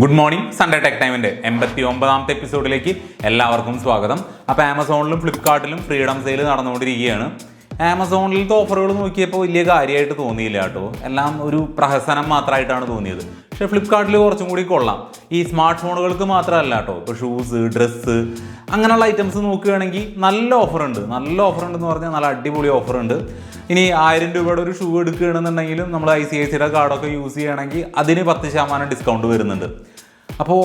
Good morning Sunday tech ടൈമിന്റെ എൺപത്തി ഒമ്പതാമത്തെ എപ്പിസോഡിലേക്ക് എല്ലാവർക്കും സ്വാഗതം. അപ്പോൾ ആമസോണിലും ഫ്ലിപ്കാർട്ടിലും ഫ്രീഡം സെയിൽ നടന്നുകൊണ്ടിരിക്കുകയാണ്. ആമസോണിലത്തെ ഓഫറുകൾ നോക്കിയപ്പോൾ വലിയ കാര്യമായിട്ട് തോന്നിയില്ല കേട്ടോ. എല്ലാം ഒരു പ്രഹസനം മാത്രമായിട്ടാണ് തോന്നിയത്. പക്ഷേ ഫ്ലിപ്കാർട്ടിൽ കുറച്ചും കൂടി കൊള്ളാം. ഈ സ്മാർട്ട് ഫോണുകൾക്ക് മാത്രമല്ല കേട്ടോ. ഇപ്പോൾ ഷൂസ് ഡ്രസ്സ് അങ്ങനെയുള്ള ഐറ്റംസ് നോക്കുകയാണെങ്കിൽ നല്ല ഓഫറുണ്ട് നല്ല ഓഫർ ഉണ്ടെന്ന് പറഞ്ഞാൽ നല്ല അടിപൊളി ഓഫറുണ്ട് ഇനി ആയിരം രൂപയുടെ ഒരു ഷൂ എടുക്കുകയാണെന്നുണ്ടെങ്കിലും നമ്മൾ ഐ സി ഐ സിയുടെ കാർഡൊക്കെ യൂസ് ചെയ്യുകയാണെങ്കിൽ അതിന് പത്ത് ശതമാനം ഡിസ്കൗണ്ട് വരുന്നുണ്ട്. അപ്പോൾ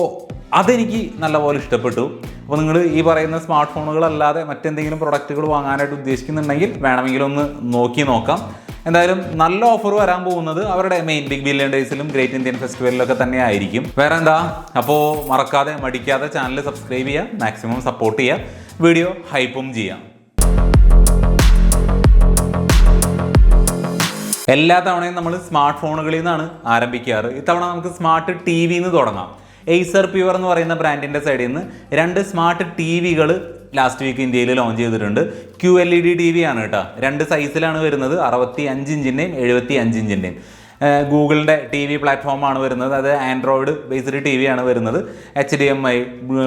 അതെനിക്ക് നല്ലപോലെ ഇഷ്ടപ്പെട്ടു. അപ്പോൾ നിങ്ങൾ ഈ പറയുന്ന സ്മാർട്ട് ഫോണുകളല്ലാതെ മറ്റെന്തെങ്കിലും പ്രൊഡക്റ്റുകൾ വാങ്ങാനായിട്ട് ഉദ്ദേശിക്കുന്നുണ്ടെങ്കിൽ വേണമെങ്കിൽ ഒന്ന് നോക്കി നോക്കാം. എന്തായാലും നല്ല ഓഫർ വരാൻ പോകുന്നത് അവരുടെ മെയിൻ ബിഗ് ബില്യൺ ഡേയ്സിലും ഗ്രേറ്റ് ഇന്ത്യൻ ഫെസ്റ്റിവലിലൊക്കെ തന്നെ ആയിരിക്കും വേറെ എന്താ അപ്പോൾ മറക്കാതെ മടിക്കാതെ ചാനൽ സബ്സ്ക്രൈബ് ചെയ്യുക മാക്സിമം സപ്പോർട്ട് ചെയ്യുക വീഡിയോ ഹൈപ്പും ചെയ്യാം. എല്ലാ തവണയും നമ്മൾ സ്മാർട്ട് ഫോണുകളിൽ നിന്നാണ് ആരംഭിക്കാറ്. ഇത്തവണ നമുക്ക് സ്മാർട്ട് ടി വിന്ന് തുടങ്ങാം. എയ്സർ പ്യുവർ എന്ന് പറയുന്ന ബ്രാൻഡിന്റെ സൈഡിൽ നിന്ന് രണ്ട് സ്മാർട്ട് ടി വികൾ ലാസ്റ്റ് വീക്ക് ഇന്ത്യയിൽ ലോഞ്ച് ചെയ്തിട്ടുണ്ട്. Q L E D T V ആണ് കേട്ടോ. രണ്ട് സൈസിലാണ് വരുന്നത്. അറുപത്തി അഞ്ച് ഇഞ്ചിന്റെയും എഴുപത്തി അഞ്ച് ഇഞ്ചിന്റെയും ഗൂഗിളിന്റെ ടി വി പ്ലാറ്റ്ഫോമാണ് വരുന്നത്. അത് ആൻഡ്രോയിഡ് ബേസ്ഡ് ടി വി ആണ് വരുന്നത്. H D M I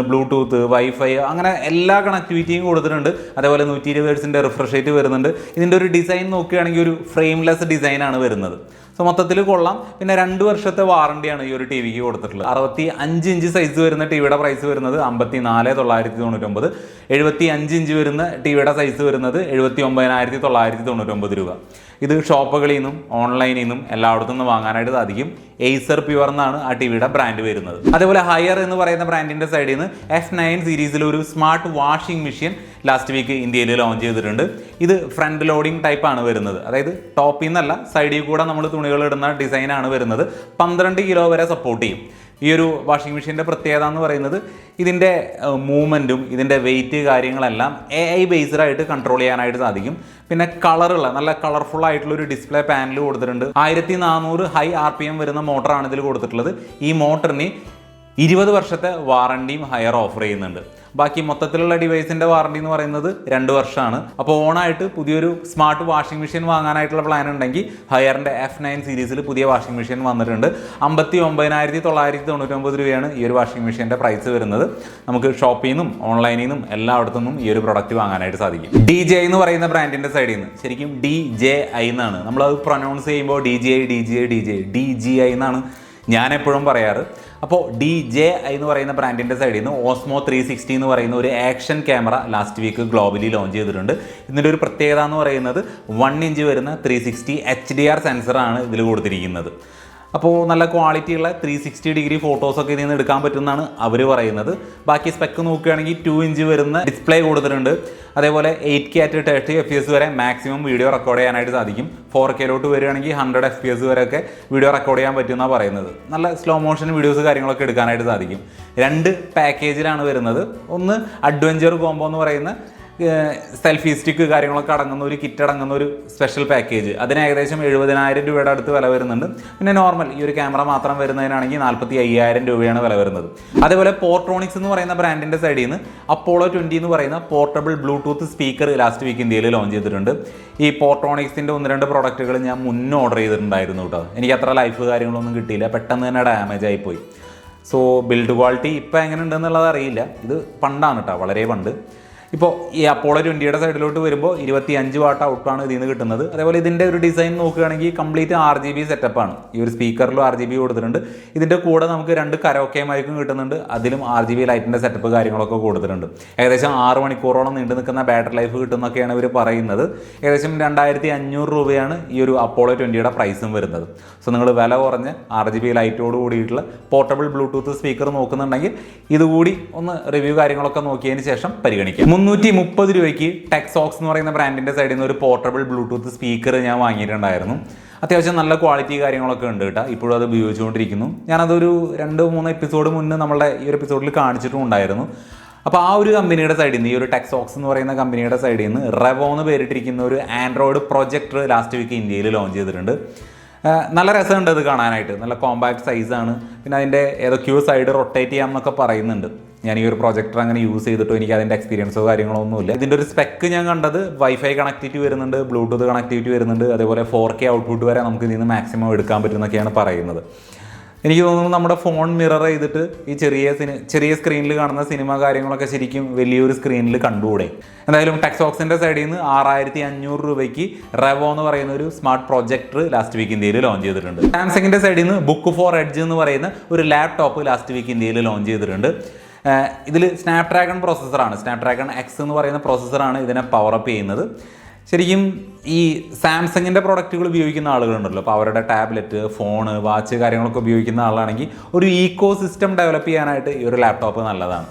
bluetooth wifi അങ്ങനെ എല്ലാ കണക്ടിവിറ്റിയും കൊടുത്തിട്ടുണ്ട്. അതേപോലെ നൂറ്റി ഇരുപത് ഹേഴ്സിന്റെ റിഫ്രഷ് റേറ്റ് വരുന്നുണ്ട്. ഇതിന്റെ ഒരു ഡിസൈൻ നോക്കുകയാണെങ്കിൽ ഒരു ഫ്രെയിംലെസ് ഡിസൈനാണ് വരുന്നത്. സോ മൊത്തത്തിൽ കൊള്ളാം. പിന്നെ രണ്ട് വർഷത്തെ വാറണ്ടിയാണ് ഈ ഒരു ടി വിക്ക് കൊടുത്തിട്ടുള്ളത്. അറുപത്തി അഞ്ച് ഇഞ്ച് സൈസ് വരുന്ന ടി വിയുടെ പ്രൈസ് വരുന്നത് അമ്പത്തി നാല് തൊള്ളായിരത്തി തൊണ്ണൂറ്റൊമ്പത്. എഴുപത്തി അഞ്ച് ഇഞ്ച് വരുന്ന ടി വിയുടെ സൈസ് വരുന്നത് എഴുപത്തി ഒമ്പതിനായിരത്തി തൊള്ളായിരത്തി തൊണ്ണൂറ്റൊമ്പത് രൂപ. ഇത് ഷോപ്പുകളിൽ നിന്നും ഓൺലൈനിൽ നിന്നും എല്ലായിടത്തു നിന്നും വാങ്ങാനായിട്ട് സാധിക്കും. എയ്സർ പ്യുവർ എന്നാണ് ആ ടി വിയുടെ ബ്രാൻഡ് വരുന്നത്. അതേപോലെ ഹയർ എന്ന് പറയുന്ന ബ്രാൻഡിന്റെ സൈഡിൽ നിന്ന് എഫ് നയൻ സീരീസിൽ ഒരു smart washing machine last week ഇന്ത്യയിൽ ലോഞ്ച് ചെയ്തിട്ടുണ്ട്. ഇത് ഫ്രണ്ട് ലോഡിംഗ് ടൈപ്പാണ് വരുന്നത്. അതായത് ടോപ്പിൽ നിന്നല്ല സൈഡിൽ കൂടെ നമ്മൾ തുണികൾ ഇടുന്ന ഡിസൈനാണ് വരുന്നത്. പന്ത്രണ്ട് കിലോ വരെ സപ്പോർട്ട് ചെയ്യും. ഈ ഒരു വാഷിംഗ് മെഷീന്റെ പ്രത്യേകത എന്ന് പറയുന്നത് ഇതിന്റെ മൂവ്മെന്റും ഇതിന്റെ വെയിറ്റ് കാര്യങ്ങളെല്ലാം എ ഐ ബേസ്ഡ് ആയിട്ട് കൺട്രോൾ ചെയ്യാനായിട്ട് സാധിക്കും. പിന്നെ കളറുള്ള നല്ല കളർഫുൾ ആയിട്ടുള്ള ഒരു ഡിസ്പ്ലേ പാനൽ കൊടുത്തിട്ടുണ്ട്. ആയിരത്തി നാനൂറ് ഹൈ ആർ പി എം വരുന്ന മോട്ടറാണ് ഇതിൽ കൊടുത്തിട്ടുള്ളത്. ഈ മോട്ടറിന് ഇരുപത് വർഷത്തെ വാറണ്ടിയും ഹയർ ഓഫർ ചെയ്യുന്നുണ്ട്. ബാക്കി മൊത്തത്തിലുള്ള ഡിവൈസിന്റെ വാറണ്ടി എന്ന് പറയുന്നത് രണ്ട് വർഷമാണ്. അപ്പോൾ ഓണായിട്ട് പുതിയൊരു സ്മാർട്ട് വാഷിംഗ് മെഷീൻ വാങ്ങാനായിട്ടുള്ള പ്ലാൻ ഉണ്ടെങ്കിൽ ഹയറിന്റെ എഫ് നയൻ സീരീസിൽ പുതിയ വാഷിംഗ് മെഷീൻ വന്നിട്ടുണ്ട്. അമ്പത്തി ഒമ്പതിനായിരത്തി തൊള്ളായിരത്തി തൊണ്ണൂറ്റൊമ്പത് രൂപയാണ് ഈ ഒരു വാഷിംഗ് മെഷീന്റെ പ്രൈസ് വരുന്നത്. നമുക്ക് ഷോപ്പിൽ നിന്നും ഓൺലൈനിൽ നിന്നും എല്ലായിടത്തു നിന്നും ഈ ഒരു പ്രൊഡക്റ്റ് വാങ്ങാനായിട്ട് സാധിക്കും. ഡി ജെ എന്ന് പറയുന്ന ബ്രാൻഡിന്റെ സൈഡിൽ നിന്ന്. ശരിക്കും ഡി ജെ ഐ എന്നാണ്. നമ്മളത് പ്രൊനൗൺസ് ചെയ്യുമ്പോൾ D G I D G I D J D G I എന്നാണ് ഞാൻ എപ്പോഴും പറയാറ്. അപ്പോൾ ഡി ജെ എന്ന് പറയുന്ന ബ്രാൻഡിന്റെ സൈഡിൽ നിന്ന് ഓസ്മോ ത്രീ സിക്സ്റ്റി എന്ന് പറയുന്ന ഒരു action camera last week globally launch ചെയ്തിട്ടുണ്ട്. ഇതിന്റെ ഒരു പ്രത്യേകത എന്ന് പറയുന്നത് വൺ ഇഞ്ച് വരുന്ന three sixty H D R സെൻസറാണ് ഇതിൽ കൊടുത്തിരിക്കുന്നത്. അപ്പോൾ നല്ല ക്വാളിറ്റിയുള്ള ത്രീ സിക്സ്റ്റി ഡിഗ്രി ഫോട്ടോസൊക്കെ ഇതിൽ നിന്ന് എടുക്കാൻ പറ്റുമെന്നാണ് അവർ പറയുന്നത്. ബാക്കി സ്പെക്ക് നോക്കുകയാണെങ്കിൽ ടു ഇഞ്ച് വരുന്ന ഡിസ്പ്ലേ കൊടുത്തിട്ടുണ്ട് അതേപോലെ eight K at thirty F S വരെ മാക്സിമം വീഡിയോ റെക്കോർഡ് ചെയ്യാനായിട്ട് സാധിക്കും. ഫോർ കെയിലോട്ട് വരികയാണെങ്കിൽ ഹൺഡ്രഡ് എഫ് പി എസ് വരെയൊക്കെ വീഡിയോ റെക്കോർഡ് ചെയ്യാൻ പറ്റുമെന്നാണ് പറയുന്നത്. നല്ല സ്ലോ മോഷൻ വീഡിയോസ് കാര്യങ്ങളൊക്കെ എടുക്കാനായിട്ട് സാധിക്കും. രണ്ട് പാക്കേജിലാണ് വരുന്നത്. ഒന്ന് അഡ്വഞ്ചർ കോംബോ എന്ന് പറയുന്ന സെൽഫി സ്റ്റിക്ക് കാര്യങ്ങളൊക്കെ അടങ്ങുന്ന ഒരു കിറ്റ് അടങ്ങുന്ന ഒരു സ്പെഷ്യൽ പാക്കേജ് അതിന് ഏകദേശം എഴുപതിനായിരം രൂപയുടെ അടുത്ത് വില വരുന്നുണ്ട്. പിന്നെ നോർമൽ ഈ ഒരു ക്യാമറ മാത്രം വരുന്നതിനാണെങ്കിൽ നാൽപ്പത്തി അയ്യായിരം രൂപയാണ് വില വരുന്നത്. അതേപോലെ പോർട്രോണിക്സ് എന്ന് പറയുന്ന ബ്രാൻഡിന്റെ സൈഡിൽ നിന്ന് അപ്പോളോ ട്വന്റി എന്ന് പറയുന്ന portable bluetooth speaker last week ഇന്ത്യയിൽ ലോഞ്ച് ചെയ്തിട്ടുണ്ട്. ഈ പോർട്രോണിക്സിന്റെ ഒന്ന് രണ്ട് പ്രോഡക്റ്റുകൾ ഞാൻ മുന്നേ ഓർഡർ ചെയ്തിട്ടുണ്ടായിരുന്നു കേട്ടോ എനിക്ക് അത്ര ലൈഫ് കാര്യങ്ങളൊന്നും കിട്ടിയില്ല. പെട്ടെന്ന് തന്നെ ഡാമേജ് ആയിപ്പോയി സോ ബിൽഡ് ക്വാളിറ്റി ഇപ്പം എങ്ങനെ ഉണ്ടെന്നുള്ളത് അറിയില്ല. ഇത് പണ്ടാണ് കേട്ടോ വളരെ പണ്ട്. ഇപ്പോൾ ഈ അപ്പോളോ ട്വന്റിയുടെ സൈഡിലോട്ട് വരുമ്പോൾ ഇരുപത്തി അഞ്ച് വാട്ട് ഔട്ടാണ് ഇതിൽ നിന്ന് കിട്ടുന്നത്. അതേപോലെ ഇതിന്റെ ഒരു ഡിസൈൻ നോക്കുകയാണെങ്കിൽ കംപ്ലീറ്റ് ആർ ജി ബി സെറ്റപ്പാണ്. ഈ ഒരു സ്പീക്കറിലും ആർ ജി ബി കൊടുത്തിട്ടുണ്ട്. ഇതിന്റെ കൂടെ നമുക്ക് രണ്ട് കരോക്കെ മൈക്കും കിട്ടുന്നുണ്ട്. അതിലും ആർ ജി ബി ലൈറ്റിന്റെ സെറ്റപ്പ് കാര്യങ്ങളൊക്കെ കൊടുത്തിട്ടുണ്ട്. ഏകദേശം ആറ് മണിക്കൂറോളം നീണ്ടു നിൽക്കുന്ന ബാറ്ററി ലൈഫ് കിട്ടുന്നൊക്കെയാണ് ഇവർ പറയുന്നത്. ഏകദേശം രണ്ടായിരത്തി അഞ്ഞൂറ് രൂപയാണ് ഈ ഒരു അപ്പോളോ ട്വന്റിയുടെ പ്രൈസും വരുന്നത്. സോ നിങ്ങൾ വില കുറഞ്ഞ് ആർ ജി ബി ലൈറ്റോട് കൂടിയിട്ടുള്ള പോർട്ടബിൾ ബ്ലൂടൂത്ത് സ്പീക്കർ നോക്കുന്നുണ്ടെങ്കിൽ ഇതുകൂടി ഒന്ന് റിവ്യൂ കാര്യങ്ങളൊക്കെ നോക്കിയതിന് ശേഷം പരിഗണിക്കാം. മുന്നൂറ്റി മുപ്പത് രൂപയ്ക്ക് ടെക്സോക്സ് എന്ന് പറയുന്ന ബ്രാൻഡിന്റെ സൈഡിൽ നിന്ന് ഒരു പോർട്ടബിൾ ബ്ലൂടൂത്ത് സ്പീക്കർ ഞാൻ വാങ്ങിയിട്ടുണ്ടായിരുന്നു. അത്യാവശ്യം നല്ല ക്വാളിറ്റി കാര്യങ്ങളൊക്കെ ഉണ്ട് കേട്ടോ. ഇപ്പോഴും അത് ഉപയോഗിച്ചുകൊണ്ടിരിക്കുന്നു. ഞാനതൊരു രണ്ട് മൂന്ന് എപ്പിസോഡ് മുന്നേ നമ്മളുടെ ഈ ഒരു എപ്പിസോഡിൽ കാണിച്ചിട്ടും ഉണ്ടായിരുന്നു. അപ്പോൾ ആ ഒരു കമ്പനിയുടെ സൈഡിൽ നിന്ന് ഈ ഒരു ടെക്സോക്സ് എന്ന് പറയുന്ന കമ്പനിയുടെ സൈഡിൽ നിന്ന് റെവോ എന്ന് പേരിട്ടിരിക്കുന്ന ഒരു ആൻഡ്രോയിഡ് പ്രൊജക്ടർ ലാസ്റ്റ് വീക്ക് ഇന്ത്യയിൽ ലോഞ്ച് ചെയ്തിട്ടുണ്ട്. നല്ല രസമുണ്ട് അത് കാണാനായിട്ട്. നല്ല കോമ്പാക്ട് സൈസാണ് പിന്നെ അതിന്റെ ഏതൊക്കെയോ സൈഡ് റൊട്ടേറ്റ് ചെയ്യാം എന്നൊക്കെ പറയുന്നുണ്ട്. ഞാൻ ഈ ഒരു പ്രൊജക്ടർ അങ്ങനെ യൂസ് ചെയ്തിട്ടോ എനിക്ക് അതിന്റെ എക്സ്പീരിയൻസോ കാര്യങ്ങളോ ഒന്നുമില്ല. ഇതിന്റെ ഒരു സ്പെക്ക് ഞാൻ കണ്ടത് വൈഫൈ കണക്ടിവിറ്റി വരുന്നുണ്ട് ബ്ലൂടൂത്ത് കണക്ടിവിറ്റി വരുന്നുണ്ട് അതേപോലെ ഫോർ കെ ഔട്ട്പുട്ട് വരെ നമുക്ക് ഇതിൽ നിന്ന് മാക്സിമം എടുക്കാൻ പറ്റുമെന്നൊക്കെയാണ് പറയുന്നത്. എനിക്ക് തോന്നുന്നു നമ്മുടെ ഫോൺ മിറർ ചെയ്തിട്ട് ഈ ചെറിയ സിനി ചെറിയ സ്ക്രീനിൽ കാണുന്ന സിനിമ കാര്യങ്ങളൊക്കെ ശരിക്കും വലിയൊരു സ്ക്രീനിൽ കണ്ടുകൂടെ? എന്തായാലും ടെക്സോക്സിന്റെ സൈഡിൽ നിന്ന് ആറായിരത്തി അഞ്ഞൂറ് രൂപയ്ക്ക് റെവോ എന്ന് പറയുന്ന ഒരു സ്മാർട്ട് പ്രൊജക്ടർ ലാസ്റ്റ് വീക്ക് ഇന്ത്യയിൽ ലോഞ്ച് ചെയ്തിട്ടുണ്ട്. സാംസങ്ങിന്റെ സൈഡിൽ നിന്ന് ബുക്ക് ഫോർ എഡ്ജ് എന്ന് പറയുന്ന ഒരു ലാപ്ടോപ്പ് ലാസ്റ്റ് വീക്ക് ഇന്ത്യയിൽ ലോഞ്ച് ചെയ്തിട്ടുണ്ട്. ഇതിൽ സ്നാപ്ഡ്രാഗൺ പ്രോസസ്സറാണ് സ്നാപ്ഡ്രാഗൺ എക്സ് എന്ന് പറയുന്ന പ്രോസസ്സറാണ് ഇതിനെ പവറപ്പ് ചെയ്യുന്നത്. ശരിക്കും ഈ സാംസങ്ങിന്റെ പ്രോഡക്റ്റുകൾ ഉപയോഗിക്കുന്ന ആളുകളുണ്ടല്ലോ. അപ്പോൾ അവരുടെ ടാബ്ലറ്റ് ഫോണ് വാച്ച് കാര്യങ്ങളൊക്കെ ഉപയോഗിക്കുന്ന ആളാണെങ്കിൽ ഒരു ഈക്കോ സിസ്റ്റം ഡെവലപ്പ് ചെയ്യാനായിട്ട് ഈ ഒരു ലാപ്ടോപ്പ് നല്ലതാണ്.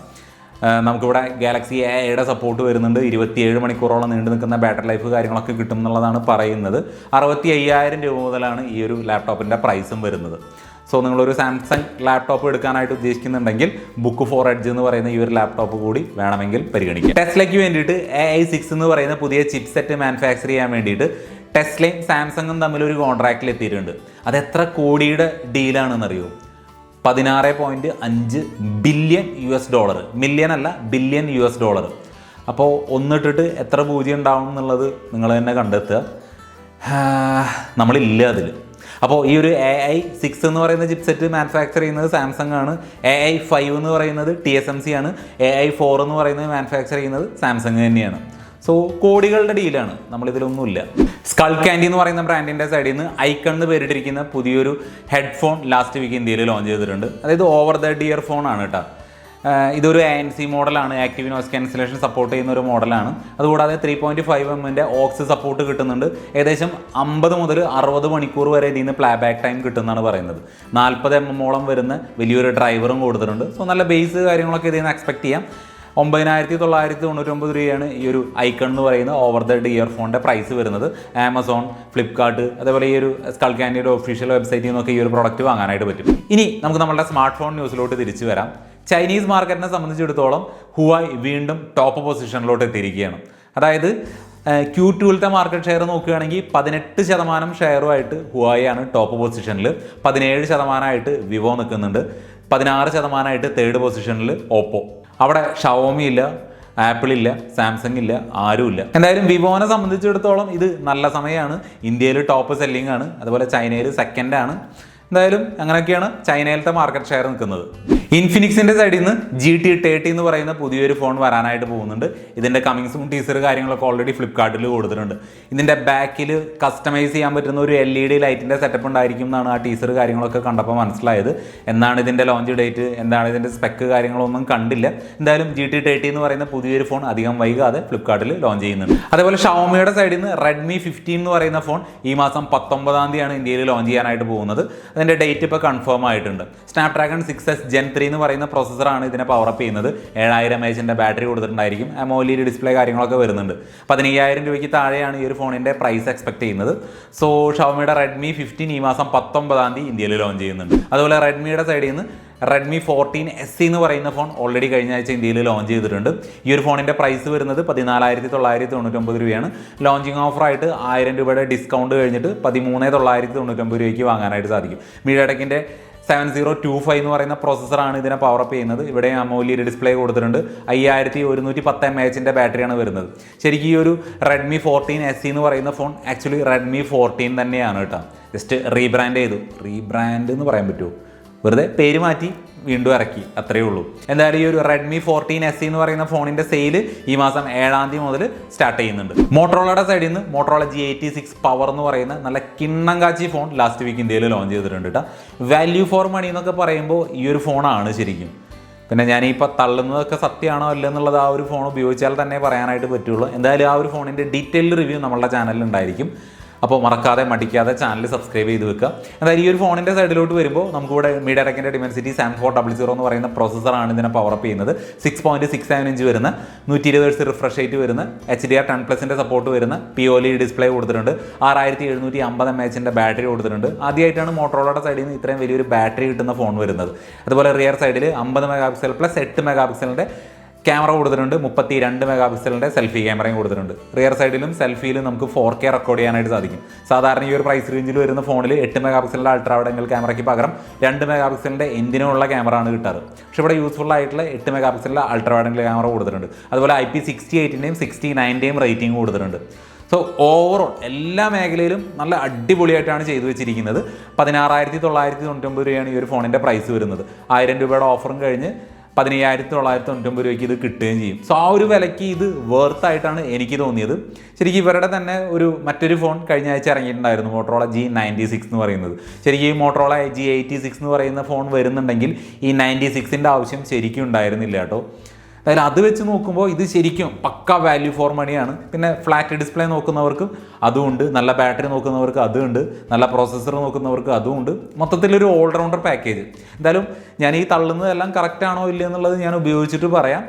നമുക്കിവിടെ ഗാലക്സി എയുടെ സപ്പോർട്ട് വരുന്നുണ്ട്. ഇരുപത്തിയേഴ് മണിക്കൂറോളം നീണ്ടു നിൽക്കുന്ന ബാറ്ററി ലൈഫ് കാര്യങ്ങളൊക്കെ കിട്ടും എന്നുള്ളതാണ് പറയുന്നത്. അറുപത്തി അയ്യായിരം രൂപ മുതലാണ് ഈ ഒരു ലാപ്ടോപ്പിന്റെ പ്രൈസും വരുന്നത്. സോ നിങ്ങളൊരു സാംസങ് ലാപ്ടോപ്പ് എടുക്കാനായിട്ട് ഉദ്ദേശിക്കുന്നുണ്ടെങ്കിൽ ബുക്ക് ഫോർ എഡ്ജ് എന്ന് പറയുന്ന ഈ ഒരു ലാപ്ടോപ്പ് കൂടി വേണമെങ്കിൽ പരിഗണിക്കാം. ടെസ്ലയ്ക്ക് വേണ്ടിയിട്ട് എ ഐ സിക്സ് എന്ന് പറയുന്ന പുതിയ ചിപ്പ് സെറ്റ് മാനുഫാക്ചർ ചെയ്യാൻ വേണ്ടിയിട്ട് ടെസ്ലയും സാംസങ്ങും തമ്മിൽ ഒരു കോൺട്രാക്റ്റിൽ എത്തിയിട്ടുണ്ട്. അത് എത്ര കോടിയുടെ ഡീലാണെന്നറിയോ പതിനാറ് പോയിന്റ് അഞ്ച് billion U S dollar million അല്ല ബില്യൺ യു എസ് ഡോളർ അപ്പോൾ ഒന്നിട്ടിട്ട് എത്ര പൂജ്യം ഉണ്ടാവും എന്നുള്ളത് നിങ്ങൾ തന്നെ കണ്ടെത്തുക. നമ്മളില്ല അതിൽ അപ്പോൾ ഈ ഒരു എ ഐ സിക്സ് എന്ന് പറയുന്ന ചിപ്സെറ്റ് മാനുഫാക്ചർ ചെയ്യുന്നത് സാംസങ് ആണ്. എ ഐ ഫൈവ് എന്ന് പറയുന്നത് ടി എസ് എം സി ആണ്. എ ഐ ഫോർ എന്ന് പറയുന്നത് മാനുഫാക്ചർ ചെയ്യുന്നത് സാംസങ് തന്നെയാണ്. സോ കോടികളുടെ ഡീലാണ് നമ്മളിതിലൊന്നുമില്ല. സ്കൾ ക്യാൻഡി എന്ന് പറയുന്ന ബ്രാൻഡിന്റെ സൈഡിൽ നിന്ന് ഐക്കൺ എന്ന് പേരിട്ടിരിക്കുന്ന പുതിയൊരു ഹെഡ്ഫോൺ ലാസ്റ്റ് വീക്ക് ഇന്ത്യയിൽ ലോഞ്ച് ചെയ്തിട്ടുണ്ട്. അതായത് ഓവർ ദ ഡിയർ ഫോൺ ആണ് കേട്ടോ ഇതൊരു എ എൻ സി മോഡലാണ്. ആക്റ്റീവ് നോയ്സ് ക്യാൻസലേഷൻ സപ്പോർട്ട് ചെയ്യുന്ന ഒരു മോഡലാണ്. അതുകൂടാതെ ത്രീ പോയിന്റ് ഫൈവ് എമ്മിന്റെ ഓക്സ് സപ്പോർട്ട് കിട്ടുന്നുണ്ട്. ഏകദേശം അമ്പത് മുതൽ അറുപത് മണിക്കൂർ വരെ ഇതിൽ നിന്ന് പ്ലേ ബാക്ക് ടൈം കിട്ടുമെന്നാണ് പറയുന്നത്. നാൽപ്പത് എമ്മോളം വരുന്ന വലിയൊരു ഡ്രൈവറും കൊടുത്തിട്ടുണ്ട്. സോ നല്ല ബേസ് കാര്യങ്ങളൊക്കെ ഇതിൽ നിന്ന് എക്സ്പെക്ട് ചെയ്യാം. ഒമ്പതിനായിരത്തി തൊള്ളായിരത്തി തൊണ്ണൂറ്റൊമ്പത് രൂപയാണ് ഈ ഒരു ഐക്കൺ എന്ന് പറയുന്ന ഓവർ ദ ഇയർഫോണിന്റെ പ്രൈസ് വരുന്നത്. ആമസോൺ ഫ്ലിപ്കാർട്ട് അതേപോലെ ഈ ഒരു സ്കൾ ഒഫീഷ്യൽ വെബ്സൈറ്റിൽ നിന്നൊക്കെ ഈ ഒരു പ്രോഡക്റ്റ് വാങ്ങാനായിട്ട് പറ്റും. ഇനി നമുക്ക് നമ്മുടെ സ്മാർട്ട് ഫോൺ ന്യൂസിലോട്ട് തിരിച്ചു വരാം. ചൈനീസ് മാർക്കറ്റിനെ സംബന്ധിച്ചിടത്തോളം ഹുവായ് വീണ്ടും ടോപ്പ് പൊസിഷനിലോട്ട് എത്തിയിരിക്കുകയാണ്. അതായത് ക്യൂ ടൂലത്തെ മാർക്കറ്റ് ഷെയർ നോക്കുകയാണെങ്കിൽ പതിനെട്ട് ശതമാനം ഷെയറുമായിട്ട് ഹുവായി ആണ് ടോപ്പ് പൊസിഷനിൽ പതിനേഴ് ശതമാനമായിട്ട് വിവോ നിൽക്കുന്നുണ്ട് പതിനാറ് ശതമാനമായിട്ട് തേർഡ് പൊസിഷനിൽ ഓപ്പോ അവിടെ ഷവോമി ഇല്ല ആപ്പിൾ ഇല്ല സാംസങ് ഇല്ല ആരുമില്ല എന്തായാലും വിവോനെ സംബന്ധിച്ചിടത്തോളം ഇത് നല്ല സമയമാണ്. ഇന്ത്യയിൽ ടോപ്പ് സെല്ലിംഗ് ആണ് അതുപോലെ ചൈനയിൽ സെക്കൻഡ് ആണ്. എന്തായാലും അങ്ങനെയൊക്കെയാണ് ചൈനയിലത്തെ മാർക്കറ്റ് ഷെയർ നിൽക്കുന്നത്. ഇൻഫിനിക്സിന്റെ സൈഡിൽ നിന്ന് ജി ടി തേർട്ടി എന്ന് പറയുന്ന പുതിയൊരു ഫോൺ വരാനായിട്ട് പോകുന്നുണ്ട്. ഇതിന്റെ കമ്മിങ് സൂൺ ടീസർ കാര്യങ്ങളൊക്കെ ഓൾറെഡി ഫ്ലിപ്കാർട്ടിൽ കൊടുത്തിട്ടുണ്ട്. ഇതിന്റെ ബാക്കിൽ കസ്റ്റമൈസ് ചെയ്യാൻ പറ്റുന്ന ഒരു എൽ ഇ ഡി ലൈറ്റിന്റെ സെറ്റപ്പ് ഉണ്ടായിരിക്കും എന്നാണ് ആ ടീസർ കാര്യങ്ങളൊക്കെ കണ്ടപ്പോൾ മനസ്സിലായത്. എന്നാണ് ഇതിന്റെ ലോഞ്ച് ഡേറ്റ് എന്താണ് ഇതിന്റെ സ്പെക്ക് കാര്യങ്ങളൊന്നും കണ്ടില്ല. എന്തായാലും ജി ടി തേർട്ടി എന്ന് പറയുന്ന പുതിയൊരു ഫോൺ അധികം വൈകാതെ ഫ്ലിപ്കാർട്ടിൽ ലോഞ്ച് ചെയ്യുന്നുണ്ട്. അതേപോലെ ഷവോമിയുടെ സൈഡിൽ നിന്ന് റെഡ്മി ഫിഫ്റ്റീൻ എന്ന് പറയുന്ന ഫോൺ ഈ മാസം പത്തൊമ്പതാം തീയതിയാണ് ഇന്ത്യയിൽ ലോഞ്ച് ചെയ്യാനായിട്ട് പോകുന്നത്. അതിന്റെ ഡേറ്റ് ഇപ്പോൾ കൺഫേം ആയിട്ടുണ്ട്. Snapdragon six S gen three എന്ന് പറയുന്ന പ്രോസസ്സറാണ് ഇതിനെ പവറപ്പ് ചെയ്യുന്നത്. ഏഴായിരം എച്ചിന്റെ ബാറ്ററി കൊടുത്തിട്ടുണ്ടായിരിക്കും. അമോലിയുടെ ഡിസ്പ്ലേ കാര്യങ്ങളൊക്കെ വരുന്നുണ്ട്. പതിനയ്യായിരം രൂപയ്ക്ക് താഴെയാണ് ഈ ഒരു ഫോണിന്റെ പ്രൈസ് എക്സ്പെക്ട് ചെയ്യുന്നത്. സോ ഷവമിയുടെ റെഡ്മി ഫിഫ്റ്റീൻ ഈ മാസം പത്തൊമ്പതാം തീയതി ഇന്ത്യയിൽ ലോഞ്ച് ചെയ്യുന്നുണ്ട്. അതുപോലെ റെഡ്മിയുടെ സൈഡിൽ നിന്ന് റെഡ്മി ഫോർട്ടീൻ എസ് സി എന്ന് പറയുന്ന ഫോൺ ഓൾറെഡി കഴിഞ്ഞ ആഴ്ച ഇന്ത്യയിൽ ലോഞ്ച് ചെയ്തിട്ടുണ്ട്. ഈ ഒരു ഫോണിന്റെ പ്രൈസ് വരുന്നത് പതിനാലായിരത്തി തൊള്ളായിരത്തി തൊണ്ണൂറ്റൊമ്പത് രൂപയാണ് ലോഞ്ചിങ് ഓഫറായിട്ട് ആയിരം രൂപയുടെ ഡിസ്കൗണ്ട് കഴിഞ്ഞിട്ട് പതിമൂന്ന് തൊള്ളായിരത്തി തൊണ്ണൂറ്റൊമ്പത് രൂപയ്ക്ക് വാങ്ങാനായിട്ട് സാധിക്കും. മീഡിയാടെക്കിന്റെ സെവൻ സീറോ ടു ഫൈവ് എന്ന് പറയുന്ന പ്രോസസ്സറാണ് ഇതിനെ പവർ അപ്പ് ചെയ്യുന്നത്. ഇവിടെ അമോലിയ ഡിസ്പ്ലേ കൊടുത്തിട്ടുണ്ട്. അയ്യായിരത്തി ഒരുന്നൂറ്റി പത്ത് എം എച്ചിന്റെ ബാറ്ററിയാണ് വരുന്നത്. ശരിക്കും ഈ ഒരു റെഡ്മി ഫോർട്ടീൻ എസ് സി എന്ന് പറയുന്ന ഫോൺ ആക്ച്വലി റെഡ്മി ഫോർട്ടീൻ തന്നെയാണ് കേട്ടോ. ജസ്റ്റ് റീബ്രാൻഡ് ചെയ്തു. റീബ്രാൻഡ് എന്ന് പറയാൻ പറ്റുമോ? വെറുതെ പേര് മാറ്റി. വീണ്ടും ഇറക്കി. അത്രയേ ഉള്ളൂ. എന്തായാലും ഈ ഒരു റെഡ്മി ഫോർട്ടീൻ എസ് എന്ന് പറയുന്ന ഫോണിന്റെ സെയിൽ ഈ മാസം ഏഴാം തീയതി മുതൽ സ്റ്റാർട്ട് ചെയ്യുന്നുണ്ട്. മോട്ടറോളയുടെ സൈഡിൽ നിന്ന് Motorola G eighty six power എന്ന് പറയുന്ന നല്ല കിണ്ണം കാച്ചി ഫോൺ ലാസ്റ്റ് വീക്ക് ഇന്ത്യയിൽ ലോഞ്ച് ചെയ്തിട്ടുണ്ട് കേട്ടോ വാല്യൂ ഫോർ മണി എന്നൊക്കെ പറയുമ്പോൾ ഈ ഒരു ഫോണാണ് ശരിക്കും. പിന്നെ ഞാൻ ഇപ്പോൾ തള്ളുന്നതൊക്കെ സത്യമാണോ അല്ല എന്നുള്ളത് ആ ഒരു ഫോൺ ഉപയോഗിച്ചാൽ തന്നെ പറയാനായിട്ട് പറ്റുള്ളൂ. എന്തായാലും ആ ഒരു ഫോണിന്റെ ഡീറ്റെയിൽ റിവ്യൂ നമ്മളുടെ ചാനലിൽ ഉണ്ടായിരിക്കും. അപ്പോൾ മറക്കാതെ മടിക്കാതെ ചാനൽ സബ്സ്ക്രൈബ് ചെയ്ത് വെക്കുക. എന്തായാലും ഈ ഒരു ഫോണിന്റെ സൈഡിലോട്ട് വരുമ്പോൾ നമുക്കിവിടെ മീഡിയ ടെക്കിന്റെ ഡിമെൻസിറ്റി സാം ഫോർ ഡബിൾ സീറോ എന്ന് പറയുന്ന പ്രോസസ്സറാണ് ഇതിനെ പവർ അപ്പ് ചെയ്യുന്നത്. Six point six seven inch വരുന്ന നൂറ്റി ഇരുപത് ഹെർട്സ് റിഫ്രഷ് റേറ്റ് വരുന്ന എച്ച് ഡി ആർ ടെൻ പ്ലസിന്റെ സപ്പോർട്ട് വരുന്ന പി ഒ ഡിസ്പ്ലേ കൊടുത്തിട്ടുണ്ട് ആറായിരത്തി എഴുന്നൂറ്റി അമ്പത് എം എച്ചിന്റെ ബാറ്ററി കൊടുത്തിട്ടുണ്ട്. ആദ്യമായിട്ടാണ് മോട്ടറോളയുടെ സൈഡിൽ നിന്ന് ഇത്രയും വലിയൊരു ബാറ്ററി കിട്ടുന്ന ഫോൺ വരുന്നത്. അതുപോലെ റിയർ സൈഡിൽ അമ്പത് മെഗാ പിക്സൽ പ്ലസ് എട്ട് മെഗാ പിക്സലിന്റെ ക്യാമറ കൊടുത്തിട്ടുണ്ട്. മുപ്പത്തി രണ്ട് മെഗാ പിക്സലിന്റെ സെൽഫി ക്യാമറയും കൊടുത്തിട്ടുണ്ട്. റിയർ സൈഡിലും സെൽഫിയിലും നമുക്ക് ഫോർ കെ റെക്കോർഡ് ചെയ്യാനായിട്ട് സാധിക്കും. സാധാരണ ഈ ഒരു പ്രൈസ് റേഞ്ചിൽ വരുന്ന ഫോണിൽ എട്ട് മെഗാ പിക്സലിന്റെ അൾട്രാ വൈഡ് ക്യാമറയ്ക്ക് പകരം രണ്ട് മെഗാ പിക്സലിന്റെ എന്തിനുള്ള ക്യാമറ ആണ് കിട്ടാറ്. പക്ഷേ ഇവിടെ യൂസ്ഫുൾ ആയിട്ടുള്ള എട്ട് മെഗാ പിക്സലിന്റെ അൾട്രാ വൈഡ് ക്യാമറ കൊടുത്തിട്ടുണ്ട്. അതുപോലെ ഐ പി സിക്സ്റ്റി എയ്റ്റിന്റെയും സിക്സ്റ്റി നയന്റെയും റേറ്റിംഗ് കൊടുത്തിട്ടുണ്ട്. സോ ഓവറോൾ എല്ലാ മേഖലയിലും നല്ല അടിപൊളിയായിട്ടാണ് ചെയ്തു വെച്ചിരിക്കുന്നത്. പതിനാറായിരത്തി തൊള്ളായിരത്തി തൊണ്ണൂറ്റൊമ്പത് രൂപയാണ് ഈ ഒരു ഫോണിന്റെ പ്രൈസ് വരുന്നത്. ആയിരം രൂപയുടെ ഓഫറും കഴിഞ്ഞ് പതിനയ്യായിരത്തി തൊള്ളായിരത്തി തൊണ്ണൂറ്റൊമ്പത് രൂപയ്ക്ക് ഇത് കിട്ടുകയും ചെയ്യും. സോ ആ ഒരു വിലയ്ക്ക് ഇത് വേർത്ത് ആയിട്ടാണ് എനിക്ക് തോന്നിയത്. ശരിക്കും ഇവരുടെ തന്നെ ഒരു മറ്റൊരു ഫോൺ കഴിഞ്ഞ ആഴ്ച ഇറങ്ങിയിട്ടുണ്ടായിരുന്നു മോട്ടറോള ജി നയന്റി സിക്സ് എന്ന് പറയുന്നത്. ശരിക്കും ഈ മോട്ടറോള ജി എയ്റ്റി സിക്സ് എന്ന് പറയുന്ന ഫോൺ വരുന്നുണ്ടെങ്കിൽ ഈ നയന്റി സിക്സിന്റെ ആവശ്യം ശരിക്കും ഉണ്ടായിരുന്നില്ല കേട്ടോ. അതായത് അത് വെച്ച് നോക്കുമ്പോൾ ഇത് ശരിക്കും പക്ക വാല്യൂ ഫോർ മണിയാണ് പിന്നെ ഫ്ലാറ്റ് ഡിസ്പ്ലേ നോക്കുന്നവർക്കും അതുമുണ്ട്. നല്ല ബാറ്ററി നോക്കുന്നവർക്ക് അതുണ്ട് നല്ല പ്രോസസ്സർ നോക്കുന്നവർക്ക് അതുമുണ്ട്. മൊത്തത്തിലൊരു ഓൾറൗണ്ടർ പാക്കേജ് എന്തായാലും ഞാൻ ഈ തള്ളുന്നതെല്ലാം കറക്റ്റ് ആണോ ഇല്ല എന്നുള്ളത് ഞാൻ ഉപയോഗിച്ചിട്ട് പറയാം.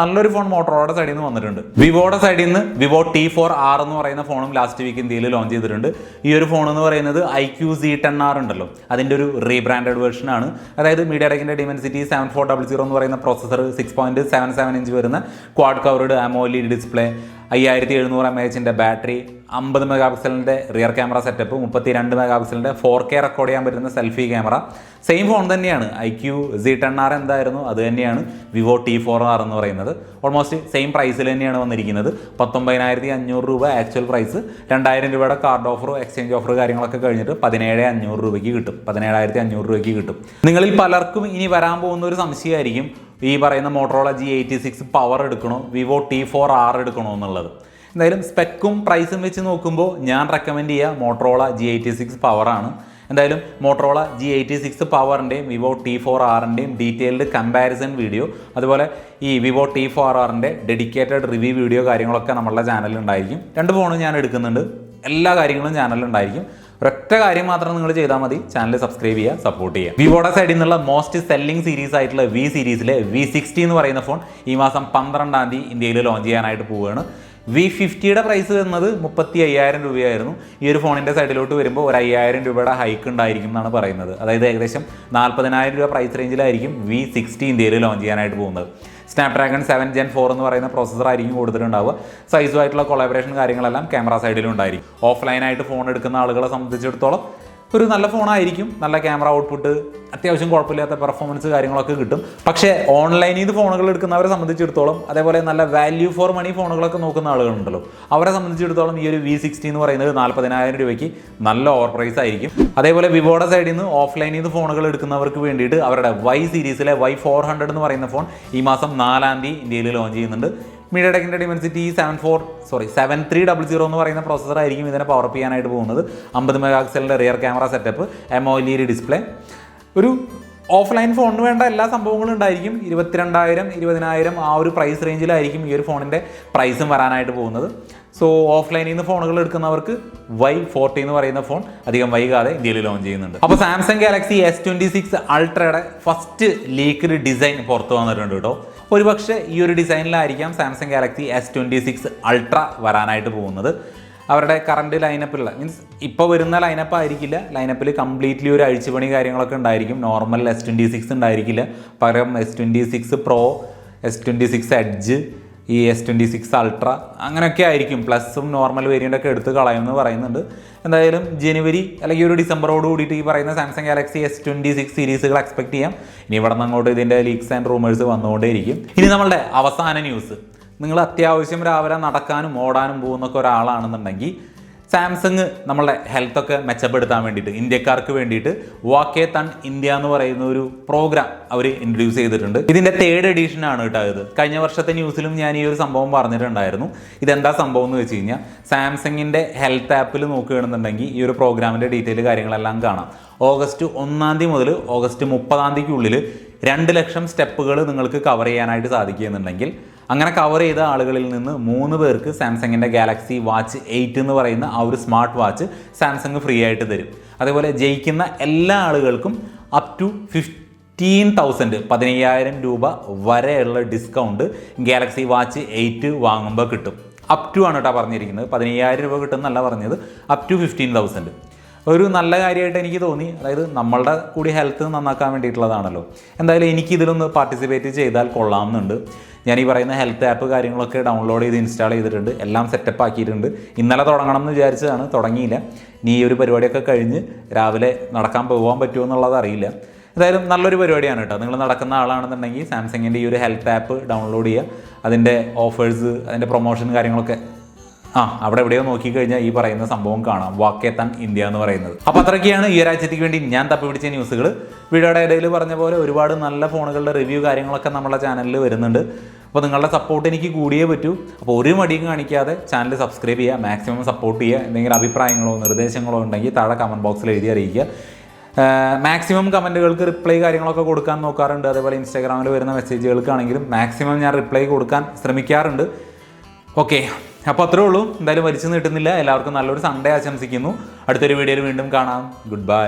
നല്ലൊരു ഫോൺ മോട്ടോറോടെ സൈഡിൽ നിന്ന് വന്നിട്ടുണ്ട്. വിവോയുടെ സൈഡിൽ നിന്ന് വിവോ ടി ഫോർ ആർ എന്ന് പറയുന്ന ഫോണും ലാസ്റ്റ് വീക്ക് ഇന്ത്യയിൽ ലോഞ്ച് ചെയ്തിട്ടുണ്ട്. ഈ ഒരു ഫോൺ എന്ന് പറയുന്നത് I Q C ten R ഉണ്ടല്ലോ. അതിന്റെ ഒരു റീബ്രാൻഡഡ് വേർഷൻ ആണ്. അതായത് media ടെക്കിന്റെ Dimensity seven four double zero എന്ന് പറയുന്ന processor six point seven seven inch വരുന്ന ക്വാഡ് കവർഡ് അമോലി ഡിസ്പ്ലേ അയ്യായിരത്തി എഴുന്നൂറ് എം എച്ചിന്റെ ബാറ്ററി അമ്പത് മെഗാ പിക്സലിന്റെ റിയർ ക്യാമറ സെറ്റപ്പ് മുപ്പത്തി രണ്ട് മെഗാ പിക്സലിന്റെ ഫോർ കെ റെക്കോർഡ് ചെയ്യാൻ പറ്റുന്ന സെൽഫി ക്യാമറ സെയിം ഫോൺ തന്നെയാണ്. I Q C ten R എന്തായിരുന്നു? അത് തന്നെയാണ്. വിവോ ടി ഫോർ ആർ എന്ന് പറയുന്നത്. ഓൾമോസ്റ്റ് സെയിം പ്രൈസിൽ തന്നെയാണ് വന്നിരിക്കുന്നത്. പത്തൊമ്പതിനായിരത്തി അഞ്ഞൂറ് രൂപ ആക്ച്വൽ പ്രൈസ് രണ്ടായിരം രൂപയുടെ കാർഡ് ഓഫർ എക്സ്ചേഞ്ച് ഓഫർ കാര്യങ്ങളൊക്കെ കഴിഞ്ഞിട്ട് പതിനേഴ് അഞ്ഞൂറ് രൂപയ്ക്ക് കിട്ടും. പതിനേഴായിരത്തി അഞ്ഞൂറ് രൂപയ്ക്ക് കിട്ടും. നിങ്ങളിൽ പലർക്കും ഇനി വരാൻ പോകുന്ന ഒരു സംശയമായിരിക്കും. ഈ പറയുന്ന Motorola G eighty six power എടുക്കണോ? വിവോ ടി ഫോർ ആർ എടുക്കണോ എന്നുള്ളത്. എന്തായാലും സ്പെക്കും പ്രൈസും വെച്ച് നോക്കുമ്പോൾ ഞാൻ റെക്കമെൻഡ് ചെയ്യുക മോട്ടറോള ജി എയ്റ്റി സിക്സ് പവറാണ് എന്തായാലും മോട്ടറോള ജി എയ്റ്റി സിക്സ് പവറിന്റെയും വിവോ ടി ഫോർ ആറിന്റെയും ഡീറ്റെയിൽഡ് കമ്പാരിസൺ വീഡിയോ അതുപോലെ ഈ വിവോ ടി ഫോർ ആറിന്റെ ഡെഡിക്കേറ്റഡ് റിവ്യൂ വീഡിയോ കാര്യങ്ങളൊക്കെ നമ്മളുടെ ചാനലിൽ ഉണ്ടായിരിക്കും. രണ്ട് ഫോണും ഞാൻ എടുക്കുന്നുണ്ട്. എല്ലാ കാര്യങ്ങളും ചാനലിൽ ഉണ്ടായിരിക്കും. ഒരൊറ്റ കാര്യം മാത്രം നിങ്ങൾ ചെയ്താൽ മതി. ചാനൽ സബ്സ്ക്രൈബ് ചെയ്യുക സപ്പോർട്ട് ചെയ്യുക. വിവോയുടെ സൈഡിൽ നിന്നുള്ള മോസ്റ്റ് സെല്ലിംഗ് സീരീസ് ആയിട്ടുള്ള വി സീരീസിലെ വി സിക്സ്റ്റി എന്ന് പറയുന്ന ഫോൺ ഈ മാസം പന്ത്രണ്ടാം തീയതി ഇന്ത്യയിൽ ലോഞ്ച് ചെയ്യാനായിട്ട് പോവുകയാണ്. വി ഫിഫ്റ്റിയുടെ പ്രൈസ് വരുന്നത് മുപ്പത്തി അയ്യായിരം രൂപയായിരുന്നു. ഈ ഒരു ഫോണിന്റെ സൈഡിലോട്ട് വരുമ്പോൾ ഒരു അയ്യായിരം രൂപയുടെ ഹൈക്ക് ഉണ്ടായിരിക്കും എന്നാണ് പറയുന്നത്. അതായത് ഏകദേശം നാൽപ്പതിനായിരം രൂപ പ്രൈസ് റേഞ്ചിലായിരിക്കും വി സിക്സ്റ്റി ഇന്ത്യയിൽ ലോഞ്ച് ചെയ്യാനായിട്ട് പോകുന്നത്. സ്നാപ്ഡ്രാഗൺ സെവൻ ജെൻ ഫോർ എന്ന് പറയുന്ന പ്രോസസ്സർ ആയിരിക്കും കൊടുത്തിട്ടുണ്ടാവുക. സൈസുമായിട്ടുള്ള കൊളാബറേഷൻ കാര്യങ്ങളെല്ലാം ക്യാമറ സൈഡിലും ഉണ്ടായിരിക്കും. ഓഫ്ലൈനായിട്ട് ഫോൺ എടുക്കുന്ന ആളുകളെ സംബന്ധിച്ചിടത്തോളം ഒരു നല്ല ഫോണായിരിക്കും നല്ല ക്യാമറ ഔട്ട്പുട്ട് അത്യാവശ്യം കുഴപ്പമില്ലാത്ത പെർഫോമൻസ് കാര്യങ്ങളൊക്കെ കിട്ടും. പക്ഷേ ഓൺലൈനിൽ നിന്ന് ഫോണുകൾ എടുക്കുന്നവരെ സംബന്ധിച്ചിടത്തോളം അതേപോലെ നല്ല വാല്യൂ ഫോർ മണി ഫോണുകളൊക്കെ നോക്കുന്ന ആളുകളുണ്ടല്ലോ. അവരെ സംബന്ധിച്ചിടത്തോളം ഈ ഒരു വി സിക്സ്റ്റി എന്ന് പറയുന്നത് നാൽപ്പതിനായിരം രൂപയ്ക്ക് നല്ല ഓവർ പ്രൈസ് ആയിരിക്കും. അതേപോലെ വിവോയുടെ സൈഡിൽ നിന്ന് ഓഫ്ലൈനിൽ നിന്ന് ഫോണുകൾ എടുക്കുന്നവർക്ക് വേണ്ടിയിട്ട് അവരുടെ വൈ സീരീസിലെ വൈ ഫോർ ഹൺഡ്രഡ് എന്ന് പറയുന്ന ഫോൺ ഈ മാസം നാലാം തീയതി ഇന്ത്യയിൽ ലോഞ്ച് ചെയ്യുന്നുണ്ട്. Media ടെക്കിന്റെ Dimensity seven four sorry seven three double zero എന്ന് പറയുന്ന പ്രോസസ്സർ ആയിരിക്കും ഇതിനെ പവർ അപ്പ് ചെയ്യാനായിട്ട് പോകുന്നത്. അമ്പത് mega പിക്സലിന്റെ rear camera setup AMOLED display ഒരു ഓഫ്ലൈൻ ഫോണിന് വേണ്ട എല്ലാ സംഭവങ്ങളും ഉണ്ടായിരിക്കും. ഇരുപത്തിരണ്ടായിരം ഇരുപതിനായിരം ആ ഒരു പ്രൈസ് റേഞ്ചിലായിരിക്കും ഈ ഒരു ഫോണിന്റെ പ്രൈസും വരാനായിട്ട് പോകുന്നത്. സോ ഓഫ്ലൈനിൽ നിന്ന് ഫോണുകൾ എടുക്കുന്നവർക്ക് വൈ ഫോർട്ടി എന്ന് പറയുന്ന ഫോൺ അധികം വൈകാതെ ഇന്ത്യയിൽ ലോഞ്ച് ചെയ്യുന്നുണ്ട്. അപ്പോൾ Samsung Galaxy S twenty six അൾട്രയുടെ first leaked design പുറത്തു വന്നിട്ടുണ്ട് കേട്ടോ. ഒരുപക്ഷെ ഈ ഒരു ഡിസൈനിലായിരിക്കാം Samsung Galaxy S twenty six ultra വരാനായിട്ട് പോകുന്നത്. അവരുടെ കറണ്ട് ലൈനപ്പിലുള്ള മീൻസ് ഇപ്പോൾ വരുന്ന ലൈനപ്പ് ആയിരിക്കില്ല. ലൈനപ്പിൽ കംപ്ലീറ്റ്ലി ഒരു അഴിച്ചുപണി കാര്യങ്ങളൊക്കെ ഉണ്ടായിരിക്കും. നോർമൽ എസ് ട്വന്റി സിക്സ് ഉണ്ടായിരിക്കില്ല. പകരം S twenty six pro S twenty six edge ഈ എസ് ട്വന്റി സിക്സ് അൾട്ര അങ്ങനെയൊക്കെ ആയിരിക്കും. പ്ലസും നോർമൽ വേരിയന്റൊക്കെ എടുത്ത് കളയുമെന്ന് പറയുന്നുണ്ട്. എന്തായാലും ജനുവരി അല്ലെങ്കിൽ ഒരു ഡിസംബറോട് കൂടിയിട്ട് ഈ പറയുന്ന Samsung Galaxy S twenty six സീരീസുകൾ expect ചെയ്യാം. ഇനി ഇവിടെ നിന്ന് അങ്ങോട്ട് ഇതിന്റെ ലീക്സ് ആൻഡ് റൂമേഴ്സ് വന്നുകൊണ്ടേയിരിക്കും. ഇനി നമ്മളുടെ അവസാന ന്യൂസ് നിങ്ങൾ അത്യാവശ്യം രാവിലെ നടക്കാനും ഓടാനും പോകുന്നൊക്കെ ഒരാളാണെന്നുണ്ടെങ്കിൽ സാംസങ് നമ്മളെ ഹെൽത്തൊക്കെ മെച്ചപ്പെടുത്താൻ വേണ്ടിയിട്ട് ഇന്ത്യക്കാർക്ക് വേണ്ടിയിട്ട് വാക്കേ തൺ ഇന്ത്യ എന്ന് പറയുന്ന ഒരു പ്രോഗ്രാം അവർ ഇൻട്രൊഡ്യൂസ് ചെയ്തിട്ടുണ്ട്. ഇതിന്റെ തേർഡ് എഡീഷൻ ആണ് കേട്ടോ ഇത്. കഴിഞ്ഞ വർഷത്തെ ന്യൂസിലും ഞാൻ ഈ ഒരു സംഭവം പറഞ്ഞിട്ടുണ്ടായിരുന്നു. ഇതെന്താ സംഭവം എന്ന് വെച്ച് കഴിഞ്ഞാൽ സാംസങ്ങിന്റെ ഹെൽത്ത് ആപ്പിൽ നോക്കുകയാണെന്നുണ്ടെങ്കിൽ ഈ ഒരു പ്രോഗ്രാമിന്റെ ഡീറ്റെയിൽ കാര്യങ്ങളെല്ലാം കാണാം. ഓഗസ്റ്റ് ഒന്നാം തീയതി മുതൽ ഓഗസ്റ്റ് മുപ്പതാം തീയതിക്കുള്ളിൽ രണ്ട് ലക്ഷം സ്റ്റെപ്പുകൾ നിങ്ങൾക്ക് കവർ ചെയ്യാനായിട്ട് സാധിക്കുന്നുണ്ടെങ്കിൽ അങ്ങനെ കവർ ചെയ്ത ആളുകളിൽ നിന്ന് മൂന്ന് പേർക്ക് സാംസങ്ങിന്റെ ഗാലക്സി വാച്ച് എയ്റ്റ് എന്ന് പറയുന്ന ആ ഒരു സ്മാർട്ട് വാച്ച് സാംസങ് ഫ്രീ ആയിട്ട് തരും. അതേപോലെ ജയിക്കുന്ന എല്ലാ ആളുകൾക്കും അപ് ടു ഫിഫ്റ്റീൻ തൗസൻഡ് പതിനയ്യായിരം രൂപ വരെയുള്ള ഡിസ്കൗണ്ട് ഗാലക്സി വാച്ച് എയ്റ്റ് വാങ്ങുമ്പോൾ കിട്ടും. അപ് ടു ആണ് കേട്ടോ പറഞ്ഞിരിക്കുന്നത്. പതിനയ്യായിരം രൂപ കിട്ടുമെന്നല്ല പറഞ്ഞത്. അപ് ടു ഫിഫ്റ്റീൻ തൗസൻഡ് ഒരു നല്ല കാര്യമായിട്ട് എനിക്ക് തോന്നി. അതായത് നമ്മളുടെ കൂടി ഹെൽത്ത് നന്നാക്കാൻ വേണ്ടിയിട്ടുള്ളതാണല്ലോ. എന്തായാലും എനിക്ക് ഇതിലൊന്ന് പാർട്ടിസിപ്പേറ്റ് ചെയ്താൽ കൊള്ളാമെന്നുണ്ട് ഞാൻ ഈ പറയുന്ന ഹെൽത്ത് ആപ്പ് കാര്യങ്ങളൊക്കെ ഡൗൺലോഡ് ചെയ്ത് ഇൻസ്റ്റാൾ ചെയ്തിട്ടുണ്ട്. എല്ലാം സെറ്റപ്പ് ആക്കിയിട്ടുണ്ട്. ഇന്നലെ തുടങ്ങണം എന്ന് വിചാരിച്ചതാണ്. തുടങ്ങിയില്ല. ഇനി ഈ ഒരു പരിപാടിയൊക്കെ കഴിഞ്ഞ് രാവിലെ നടക്കാൻ പോകാൻ പറ്റുമോ എന്നുള്ളത് അറിയില്ല. എന്തായാലും നല്ലൊരു പരിപാടിയാണ് കേട്ടോ. നിങ്ങൾ നടക്കുന്ന ആളാണെന്നുണ്ടെങ്കിൽ സാംസങ്ങിന്റെ ഈ ഒരു ഹെൽത്ത് ആപ്പ് ഡൗൺലോഡ് ചെയ്യുക. അതിന്റെ ഓഫേഴ്സ് അതിന്റെ പ്രൊമോഷൻ കാര്യങ്ങളൊക്കെ ആ അവിടെ എവിടെയോ നോക്കിക്കഴിഞ്ഞാൽ ഈ പറയുന്ന സംഭവം കാണാം. വാക്കേത്തൻ ഇന്ത്യ എന്ന് പറയുന്നത്. അപ്പോൾ അത്രയ്ക്കാണ് ഈ ഒരാഴ്ചത്തേക്ക് വേണ്ടി ഞാൻ തപ്പി പിടിച്ച ന്യൂസുകൾ വീഡിയോയുടെ ഇടയിൽ പറഞ്ഞ പോലെ ഒരുപാട് നല്ല ഫോണുകളുടെ റിവ്യൂ കാര്യങ്ങളൊക്കെ നമ്മളെ ചാനലിൽ വരുന്നുണ്ട്. അപ്പോൾ നിങ്ങളുടെ സപ്പോർട്ട് എനിക്ക് കൂടിയേ പറ്റൂ. അപ്പോൾ ഒരു മടിയും കാണിക്കാതെ ചാനൽ സബ്സ്ക്രൈബ് ചെയ്യുക മാക്സിമം സപ്പോർട്ട് ചെയ്യുക എന്തെങ്കിലും അഭിപ്രായങ്ങളോ നിർദ്ദേശങ്ങളോ ഉണ്ടെങ്കിൽ താഴെ കമന്റ് ബോക്സിൽ എഴുതി അറിയിക്കുക. മാക്സിമം കമന്റുകൾക്ക് റിപ്ലൈ കാര്യങ്ങളൊക്കെ കൊടുക്കാൻ നോക്കാറുണ്ട്. അതേപോലെ ഇൻസ്റ്റാഗ്രാമിൽ വരുന്ന മെസ്സേജുകൾക്കാണെങ്കിലും മാക്സിമം ഞാൻ റിപ്ലൈ കൊടുക്കാൻ ശ്രമിക്കാറുണ്ട്. ഓക്കെ അപ്പോൾ അത്രേ ഉള്ളൂ. എന്തായാലും വലിച്ചു നീട്ടുന്നില്ല എല്ലാവർക്കും നല്ലൊരു സൺഡേ ആശംസിക്കുന്നു. അടുത്തൊരു വീഡിയോയിൽ വീണ്ടും കാണാം. Good bye